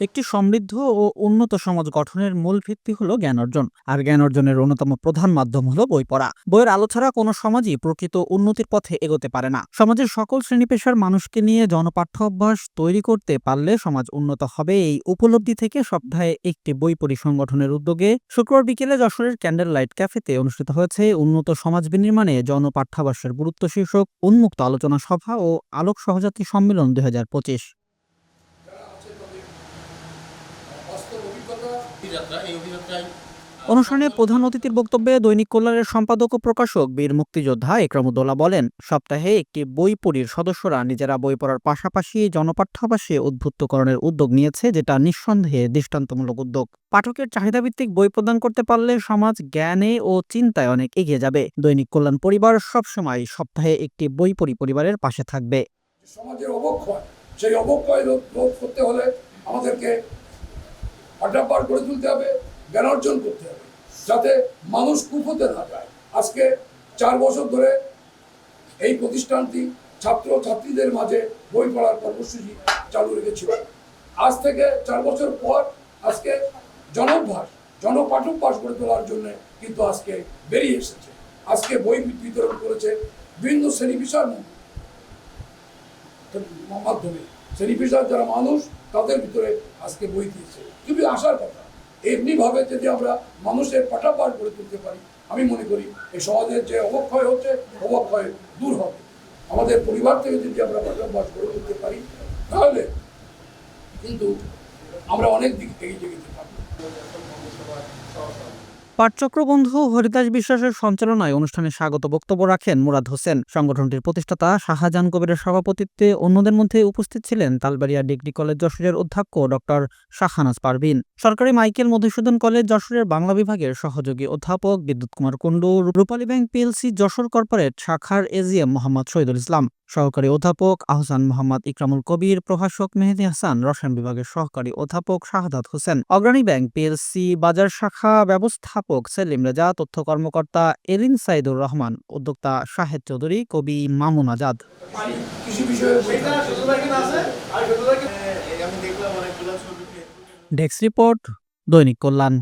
একটি সমৃদ্ধ ও উন্নত সমাজ গঠনের মূল ভিত্তি হলো জ্ঞান অর্জন আর জ্ঞান অর্জনের অন্যতম প্রধান মাধ্যম হলো বই পড়া। বইয়ের আলো ছাড়া কোনো সমাজই প্রকৃত উন্নতির পথে এগোতে পারে না। সমাজের সকল শ্রেণি পেশার মানুষকে নিয়ে জনপাঠ্য অভ্যাস তৈরি করতে পারলে সমাজ উন্নত হবে এই উপলব্ধি থেকে সপ্তাহে একটি বই পড়ি সংগঠনের উদ্যোগে শুক্রবার বিকেলে যশোরের ক্যান্ডেল লাইট ক্যাফেতে অনুষ্ঠিত হয়েছে উন্নত সমাজ বিনির্মাণে জনপাঠ্যাভাসের গুরুত্ব শীর্ষক উন্মুক্ত আলোচনা সভা ও আলোক সহযাত্রী সম্মেলন দু হাজার পঁচিশ। অনুষ্ঠানে প্রধান অতিথির বক্তব্যে দৈনিক কল্যাণের সম্পাদক ও প্রকাশক বীর মুক্তিযোদ্ধা একরামুদ্দৌলা বলেন, সপ্তাহে একটি বই পড়ির সদস্যরা নিজেরা বই পড়ার পাশাপাশি জনপাঠ্যাভাসে উদ্বুদ্ধকরণের উদ্যোগ নিয়েছে, যেটা নিঃসন্দেহে দৃষ্টান্তমূলক উদ্যোগ। পাঠকের চাহিদাভিত্তিক বই প্রদান করতে পারলে সমাজ জ্ঞানে ও চিন্তায় অনেক এগিয়ে যাবে। দৈনিক কল্যাণ পরিবার সবসময় সপ্তাহে একটি বই পড়ি পরিবারের পাশে থাকবে। সমাজের অবক্ষয়, সেই অবক্ষয় করতে হলে আমাদেরকে আড্ডাপার করে তুলতে হবে, জ্ঞান অর্জন করতে হবে, যাতে মানুষ কুপোতে না যায়। আজকে চার বছর ধরে এই প্রতিষ্ঠানটি ছাত্র ছাত্রীদের মাঝে বই পড়ার কর্মসূচি চালু রেখেছিল। আজ থেকে চার বছর পর আজকে জনভ্যাস জনপাঠভ্যাস গড়ে তোলার জন্য কিন্তু আজকে বেরিয়ে এসেছে। আজকে বই বিতরণ করেছে বিভিন্ন শ্রেণি বিষয়ের মাধ্যমে। শ্রেণি পেশার যারা মানুষ তাদের ভিতরে আজকে বই দিয়েছে। খুবই আসার কথা, এমনিভাবে যদি আমরা মানুষের পাঠাপার করে তুলতে পারি, আমি মনে করি এই সমাজের যে অবক্ষয় হচ্ছে, অবক্ষয় দূর হবে। আমাদের পরিবার থেকে যদি আমরা পাঠাপাঠ করে তুলতে পারি, তাহলে কিন্তু আমরা অনেক দিক এগিয়ে যেতে পারব। পাঠচক্র বন্ধু হরিদাস বিশ্বাসের সঞ্চালনায় অনুষ্ঠানে স্বাগত বক্তব্য রাখেন মুরাদ হোসেন। সংগঠনটির প্রতিষ্ঠাতা শাহজাহান কবিরের সভাপতিত্বে অন্যদের মধ্যে উপস্থিত ছিলেন তালবাড়িয়া ডিগ্রি কলেজ যশোরের অধ্যক্ষ ডক্টর শাহানাজ পারভিন। সরকারি মাইকেল মধুসূদন কলেজ যশোরের বাংলা বিভাগের সহযোগী অধ্যাপক Biddyut Kumar Kundu, Rupali bank PLC Jessore corporate শাখার এজিএম মোহাম্মদ শহীদুল ইসলাম। সহকারী অধ্যাপক আহসান মোহাম্মদ ইকরামুল কবির প্রভাষক মেহেদি হাসান রসায়ন বিভাগের সহকারী অধ্যাপক শাহাদাত হোসেন অগ্রণী ব্যাংক পিএলসি বাজার শাখা ব্যবস্থাপক সেলিম রেজা তথ্য কর্মকর্তা এরিন সাইদুর রহমান উদ্যোক্তা শাহেদ চৌধুরী কবি মামুন আজাদ। ডেস্ক রিপোর্ট দৈনিক কল্যাণ।